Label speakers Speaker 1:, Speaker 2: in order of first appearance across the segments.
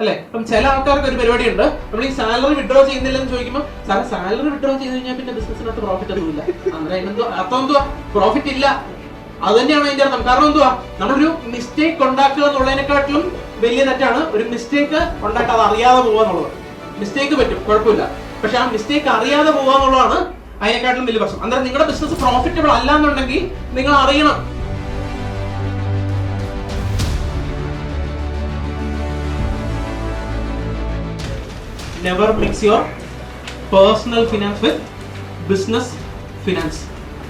Speaker 1: അല്ലെ? അപ്പം ചില ആൾക്കാർക്ക് ഒരു പരിപാടി ഉണ്ട് നമ്മൾ ഈ സാലറി വിഡ്രോ ചെയ്യുന്നില്ലെന്ന് ചോദിക്കുമ്പോൾ സാർ സാലറി വിഡ്രോ ചെയ്ത് കഴിഞ്ഞാൽ പിന്നെ ബിസിനസ്സിനകത്ത് പ്രോഫിറ്റ് ഒന്നുമില്ല. അങ്ങനെ എന്തോ അർത്ഥം എന്തുവാ? പ്രോഫിറ്റ് ഇല്ല. അത് തന്നെയാണ് അതിന്റെ അർത്ഥം. കാരണം എന്തുവാ? നമ്മളൊരു മിസ്റ്റേക്ക് ഉണ്ടാക്കുക എന്നുള്ളതിനെക്കാട്ടിലും വലിയ തെറ്റാണ് ഒരു മിസ്റ്റേക്ക് ഉണ്ടായിട്ട് അത് അറിയാതെ പോവുക എന്നുള്ളത്. മിസ്റ്റേക്ക് പറ്റും. കുഴപ്പമില്ല. പക്ഷെ ആ മിസ്റ്റേക്ക് അറിയാതെ പോവുക എന്നുള്ളതാണ് അതിനെക്കാട്ടിലും വലിയ പ്രശ്നം. അന്നേരം നിങ്ങളുടെ ബിസിനസ് പ്രോഫിറ്റബിൾ അല്ല എന്നുണ്ടെങ്കിൽ നിങ്ങൾ അറിയണം. Never mix your personal finance with business finance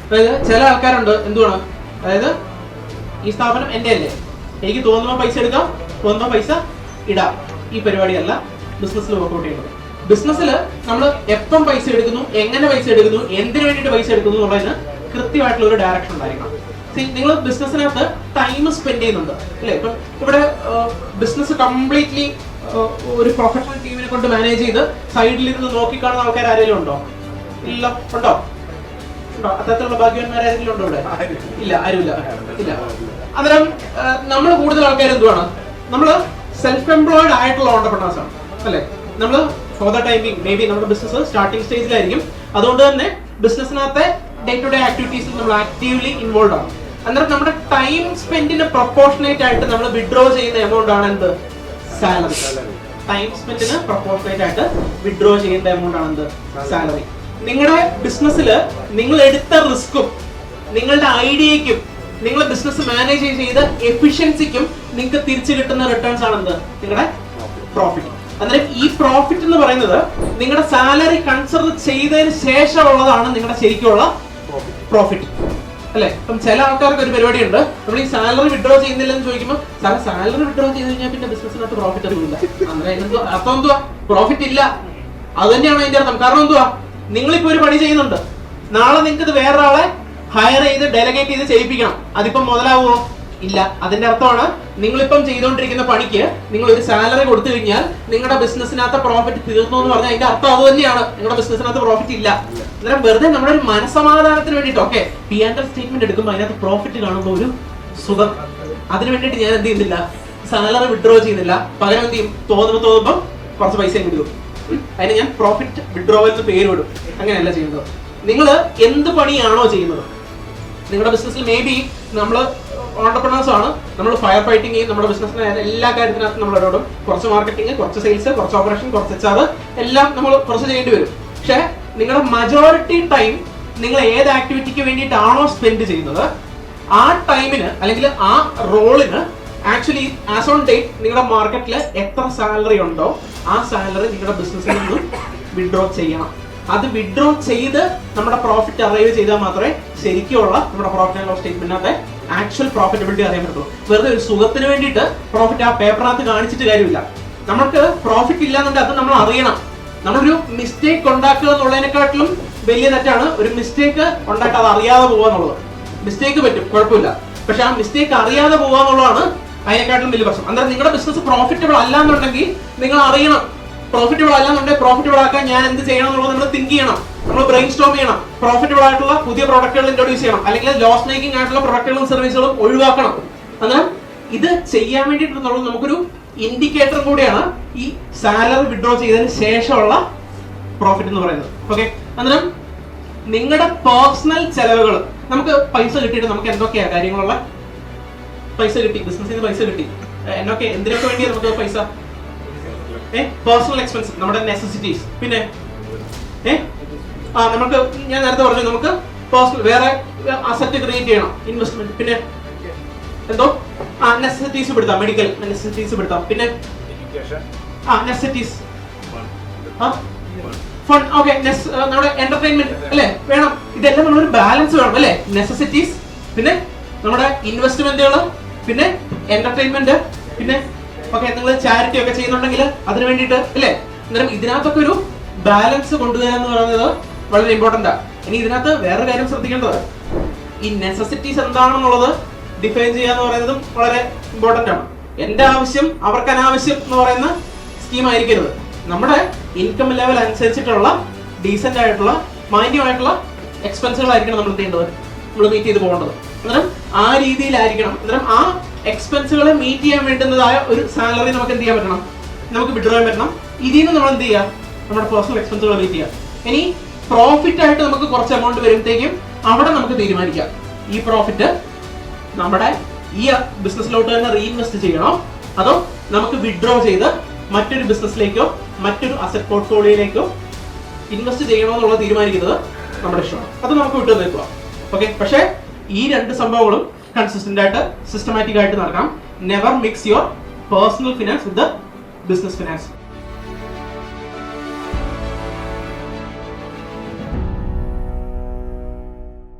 Speaker 1: അതായത് ചില ആൾക്കാരുണ്ട് എന്തുവാണ്? അതായത് ഈ സ്ഥാപനം എന്റെ അല്ലേ? എനിക്ക് തോന്നുമ്പോൾ പൈസ എടുക്കാം തോന്നുമ്പോൾ പൈസ ഇടാം. ഈ പരിപാടിയല്ല ബിസിനസ്സിൽ വർക്കൗട്ട് ചെയ്യുന്നത്. ബിസിനസ്സിൽ നമ്മൾ എപ്പം പൈസ എടുക്കുന്നു എങ്ങനെ പൈസ എടുക്കുന്നു എന്തിനു വേണ്ടിയിട്ട് പൈസ എടുക്കുന്നു എന്നുള്ളതിന് കൃത്യമായിട്ടുള്ള ഒരു ഡയറക്ഷൻ ഉണ്ടായിരിക്കണം. നിങ്ങൾ ബിസിനസ്സിനകത്ത് ടൈം സ്പെൻഡ് ചെയ്യുന്നുണ്ട്. അല്ലേ? ഇപ്പം ഇവിടെ ബിസിനസ് കംപ്ലീറ്റ്ലി ഒരു പ്രൊഫഷണൽ ടീമിനെ കൊണ്ട് മാനേജ് ചെയ്ത് സൈഡിൽ ഇരുന്ന് നോക്കിക്കാണുന്ന ആൾക്കാർ ആരെങ്കിലും ഉണ്ടോ? ഇല്ല. ഉണ്ടോ? ഉണ്ടോ? അത്തരത്തിലുള്ള ഭാഗ്യവാന്മാരാരെങ്കിലും ഉണ്ടോ ഇവിടെ? ഇല്ല. ആരുമില്ല. ഇല്ല. അന്നേരം നമ്മൾ കൂടുതൽ ആൾക്കാർ എന്തുവാണ്? നമ്മൾ സെൽഫ് എംപ്ലോയിഡ് ആയിട്ടുള്ള ഓണ്ടർപ്രണേഴ്സ് ആണ്. അല്ലെ? നമ്മൾ for the timing may be നമ്മുടെ ബിസിനസ് സ്റ്റാർട്ടിംഗ് സ്റ്റേജിലായിരിക്കും അതുകൊണ്ട് തന്നെ ബിസിനസ്സിനകത്തെ ഡേ ടു ഡേ ആക്ടിവിറ്റീസിൽ നമ്മൾ ആക്റ്റീവ്ലി ഇൻവോൾവ് ആണ്. അന്നേരം നമ്മുടെ ടൈം സ്പെൻഡിന് പ്രൊപ്പോർഷനേറ്റ് ആയിട്ട് നമ്മൾ വിഡ്രോ ചെയ്യുന്ന എമൗണ്ട് ആണ് എന്ത്? സാലറി ടൈം സ്പെൻഡിന് പ്രൊപ്പോർഷനേറ്റ് ആയിട്ട് വിഡ്രോ ചെയ്യേണ്ട എമൗണ്ട് ആണ് എന്ത്? സാലറി നിങ്ങളുടെ ബിസിനസ്സിൽ നിങ്ങൾ എടുത്ത റിസ്ക്കും നിങ്ങളുടെ ഐഡിയയ്ക്കും നിങ്ങൾ ബിസിനസ് മാനേജ് ചെയ്ത എഫിഷ്യൻസിക്കും നിങ്ങൾക്ക് തിരിച്ചു കിട്ടുന്ന റിട്ടേൺസ് ആണ് എന്ത്? നിങ്ങളുടെ പ്രോഫിറ്റ് അന്നേരം ഈ പ്രോഫിറ്റ് എന്ന് പറയുന്നത് നിങ്ങളുടെ സാലറി കൺസിഡർ ചെയ്തതിന് ശേഷമുള്ളതാണ് നിങ്ങളുടെ ശരിക്കുള്ള പ്രോഫിറ്റ് അല്ലെ? അപ്പം ചില ആൾക്കാർക്ക് ഒരു പരിപാടി ഉണ്ട് നമ്മൾ ഈ സാലറി വിഡ്രോ ചെയ്യുന്നില്ലെന്ന് ചോദിക്കുമ്പോൾ സാറേ സാലറി വിഡ്രോ ചെയ്ത് കഴിഞ്ഞാൽ പിന്നെ ബിസിനസ്സിനകത്ത് പ്രോഫിറ്റ് അതിനെന്തോ അർത്ഥം എന്തുവാ? പ്രോഫിറ്റ് ഇല്ല. അത് തന്നെയാണ് അതിന്റെ അർത്ഥം. കാരണം എന്തുവാ? നിങ്ങളിപ്പോ ഒരു പണി ചെയ്യുന്നുണ്ട്. നാളെ നിങ്ങൾക്ക് ഇത് വേറൊരാളെ ഹയർ ചെയ്ത് ഡെലഗേറ്റ് ചെയ്ത് ചെയ്യിപ്പിക്കണം. അതിപ്പം മുതലാവുമോ ഇല്ല. അതിന്റെ അർത്ഥമാണ് നിങ്ങളിപ്പം ചെയ്തുകൊണ്ടിരിക്കുന്ന പണിക്ക് നിങ്ങൾ ഒരു സാലറി കൊടുത്തു കഴിഞ്ഞാൽ നിങ്ങളുടെ ബിസിനസ്സിനകത്ത് പ്രോഫിറ്റ് തീർന്നു എന്ന് പറഞ്ഞാൽ അതിന്റെ അർത്ഥം അത് തന്നെയാണ്. നിങ്ങളുടെ ബിസിനസ്സിനകത്ത് പ്രോഫിറ്റ് ഇല്ല. അന്നേരം വെറുതെ നമ്മുടെ ഒരു മനസമാധാനത്തിന് വേണ്ടിയിട്ട്. Okay P and F statement എടുക്കുമ്പോൾ അതിനകത്ത് പ്രോഫിറ്റ് കാണുമ്പോൾ ഒരു സുഖം. അതിന് വേണ്ടിയിട്ട് ഞാൻ എന്ത് ചെയ്യുന്നില്ല സാലറി വിഡ്രോ ചെയ്യുന്നില്ല. പകരം എന്ത് ചെയ്യും? തോന്നുമ്പോൾ തോന്നുമ്പോൾ കുറച്ച് പൈസ കിട്ടും അതിന് ഞാൻ പ്രോഫിറ്റ് വിഡ്രോവൽ എന്ന് പേര് വിടും അങ്ങനെയല്ല ചെയ്യുന്നത്. നിങ്ങൾ എന്ത് പണിയാണോ ചെയ്യുന്നത്? നിങ്ങളുടെ ബിസിനസ്സിൽ മേ ബി നമ്മൾ ഓണ്ടർപ്രണേഴ്സ് ആണ്. നമ്മൾ ഫയർ ഫൈറ്റിംഗ് ചെയ്യും. നമ്മുടെ ബിസിനസ്സിന് എല്ലാ കാര്യത്തിനകത്തും നമ്മൾ ഇടപെടും. കുറച്ച് മാർക്കറ്റിംഗ് കുറച്ച് സെയിൽസ് കുറച്ച് ഓപ്പറേഷൻ കുറച്ച് എച്ച് എല്ലാം നമ്മൾ കുറച്ച് ചെയ്യേണ്ടി വരും. പക്ഷേ നിങ്ങളുടെ മജോറിറ്റി ടൈം നിങ്ങൾ ഏത് ആക്ടിവിറ്റിക്ക് വേണ്ടിയിട്ടാണോ സ്പെൻഡ് ചെയ്യുന്നത് ആ ടൈമിന് അല്ലെങ്കിൽ ആ റോളിന് ആക്ച്വലി ആസ് ഓൺ ഡേറ്റ് നിങ്ങളുടെ മാർക്കറ്റിൽ എത്ര സാലറി ഉണ്ടോ ആ സാലറി നിങ്ങളുടെ ബിസിനസ്സിൽ നിന്ന് വിഡ്രോ ചെയ്യണം. അത് വിഡ്രോ ചെയ്ത് നമ്മുടെ പ്രോഫിറ്റ് അറൈവ് ചെയ്താൽ മാത്രമേ ശരിക്കുള്ള നമ്മുടെ പ്രോഫിറ്റ് ആൻഡ് ലോസ് സ്റ്റേറ്റ്മെന്റിനകത്തെ ആക്ച്വൽ പ്രോഫിറ്റബിലിറ്റി അറിയാൻ പറ്റുള്ളൂ. വെറുതെ ഒരു സുഖത്തിന് വേണ്ടിയിട്ട് പ്രോഫിറ്റ് ആ പേപ്പറിനകത്ത് കാണിച്ചിട്ട് കാര്യമില്ല. നമുക്ക് പ്രോഫിറ്റ് ഇല്ല എന്നുണ്ടെങ്കിൽ അത് നമ്മൾ അറിയണം. നമ്മളൊരു മിസ്റ്റേക്ക് ഉണ്ടാക്കുക എന്നുള്ളതിനെക്കാട്ടിലും വലിയ തെറ്റാണ് ഒരു മിസ്റ്റേക്ക് ഉണ്ടാക്കാതെ അറിയാതെ പോകുക എന്നുള്ളത്. മിസ്റ്റേക്ക് പറ്റും കുഴപ്പമില്ല. പക്ഷെ ആ മിസ്റ്റേക്ക് അറിയാതെ പോകുക എന്നുള്ളതാണ് അതിനെക്കാട്ടിലും വലിയ പ്രശ്നം. അന്നേരം നിങ്ങളുടെ ബിസിനസ് പ്രോഫിറ്റബിൾ അല്ല എന്നുണ്ടെങ്കിൽ നിങ്ങൾ അറിയണം. പ്രോഫിറ്റബിൾ അല്ല എന്നുണ്ടെങ്കിൽ പ്രോഫിറ്റബിൾ ആക്കാൻ ഞാൻ എന്ത് ചെയ്യണം എന്നുള്ളത് നമ്മൾ തിങ്ക് ചെയ്യണം. നമ്മൾ ബ്രെയിൻ സ്റ്റോം ചെയ്യണം. പ്രോഫിറ്റബിൾ ആയിട്ടുള്ള പുതിയ പ്രോഡക്റ്റുകൾ ഇൻട്രൊഡ്യൂസ് ചെയ്യണം. അല്ലെങ്കിൽ ലോസ് മേക്കിംഗ് ആയിട്ടുള്ള പ്രോഡക്റ്റുകളും സർവീസുകളും ഒഴിവാക്കണം. അന്നേരം ഇത് ചെയ്യാൻ വേണ്ടിയിട്ടുള്ളത് നമുക്കൊരു ഇൻഡിക്കേറ്റർ കൂടിയാണ് ഈ സാലറി വിഡ്രോ ചെയ്തതിന് ശേഷമുള്ള പ്രോഫിറ്റ് എന്ന് പറയുന്നത്. ഓക്കെ അന്നേരം നിങ്ങളുടെ പേഴ്സണൽ ചെലവുകൾ നമുക്ക് പൈസ കിട്ടിയിട്ട് നമുക്ക് എന്തൊക്കെയാ കാര്യങ്ങളുള്ള? പൈസ കിട്ടി. ബിസിനസ് ചെയ്ത് പൈസ കിട്ടി. എന്നൊക്കെ എന്തിനൊക്കെ വേണ്ടി നമുക്ക് പൈസ? ഏ പേഴ്സണൽ എക്സ്പെൻസ് നമ്മുടെ നെസസിറ്റീസ് പിന്നെ ഏ ആ നമുക്ക് ഞാൻ നേരത്തെ പറഞ്ഞു നമുക്ക് പേഴ്സണൽ വേറെ അസറ്റ് ക്രിയേറ്റ് ചെയ്യണം. ഇൻവെസ്റ്റ്മെന്റ് പിന്നെ എന്തോ? ആ നെസസിറ്റീസ് പെടുത്താം. മെഡിക്കൽ നെസസിറ്റീസ് പെടുത്താം. പിന്നെ ആ നെസസിറ്റീസ് ആ ഫൺ ഓക്കെ നമ്മുടെ എന്റർടൈൻമെന്റ് അല്ലേ? വേണം. ഇതെല്ലാം നമ്മളൊരു ബാലൻസ് വേണം അല്ലേ? നെസസിറ്റീസ് പിന്നെ നമ്മുടെ ഇൻവെസ്റ്റ്മെന്റുകൾ പിന്നെ എന്റർടൈൻമെന്റ് പിന്നെ ഓക്കെ നിങ്ങൾ ചാരിറ്റി ഒക്കെ ചെയ്യുന്നുണ്ടെങ്കിൽ അതിന് വേണ്ടിയിട്ട് അല്ലേ? അന്നേരം ഇതിനകത്തൊക്കെ ഒരു ബാലൻസ് കൊണ്ടുവരിക എന്ന് പറയുന്നത് വളരെ ഇമ്പോർട്ടന്റ് ആണ് ഇനി ഇതിനകത്ത് വേറൊരു കാര്യം ശ്രദ്ധിക്കേണ്ടത്. ഈ നെസസിറ്റീസ് എന്താണെന്നുള്ളത് ഡിഫൈൻ ചെയ്യുക എന്ന് പറയുന്നതും വളരെ ഇമ്പോർട്ടന്റ് ആണ്. എന്റെ ആവശ്യം അവർക്ക് അനാവശ്യം എന്ന് പറയുന്ന സ്കീം ആയിരിക്കരുത്. നമ്മുടെ ഇൻകം ലെവൽ അനുസരിച്ചിട്ടുള്ള ഡീസെന്റ് ആയിട്ടുള്ള മാന്യമായിട്ടുള്ള എക്സ്പെൻസുകളായിരിക്കണം നമ്മൾ ചെയ്യേണ്ടത്. നമ്മൾ മീറ്റ് ചെയ്ത് പോകേണ്ടത്. അന്നേരം ആ രീതിയിലായിരിക്കണം. അന്നേരം ആ എക്സ്പെൻസുകളെ മീറ്റ് ചെയ്യാൻ വേണ്ടുന്നതായ ഒരു സാലറി നമുക്ക് എന്ത് ചെയ്യാൻ പറ്റണം? നമുക്ക് വിഡ്രോ ചെയ്യാൻ പറ്റണം. ഇതിൽ നിന്ന് നമ്മൾ എന്ത് ചെയ്യുക? നമ്മുടെ പേഴ്സണൽ എക്സ്പെൻസുകൾ മീറ്റ് ചെയ്യുക. ഇനി പ്രോഫിറ്റ് ആയിട്ട് നമുക്ക് കുറച്ച് എമൗണ്ട് വരുമ്പോഴത്തേക്കും അവിടെ നമുക്ക് തീരുമാനിക്കാം. ഈ പ്രോഫിറ്റ് നമ്മുടെ ഈ ബിസിനസ്സിലോട്ട് തന്നെ റീഇൻവെസ്റ്റ് ചെയ്യണോ? അതോ നമുക്ക് വിഡ്രോ ചെയ്ത് മറ്റൊരു ബിസിനസ്സിലേക്കോ മറ്റൊരു അസറ്റ് പോർട്ട്ഫോളിയോയിലേക്കോ ഇൻവെസ്റ്റ് ചെയ്യണോ എന്നുള്ളത് തീരുമാനിക്കുന്നത് നമ്മുടെ ഇഷ്ടമാണ് അത് നമുക്ക് വിട്ടു നിൽക്കുക ഓക്കെ പക്ഷേ ഈ രണ്ട് സംഭവങ്ങളും കൺസിസ്റ്റന്റ് ആയിട്ട് സിസ്റ്റമാറ്റിക് ആയിട്ട് നടക്കാം never mix your personal finance with business finance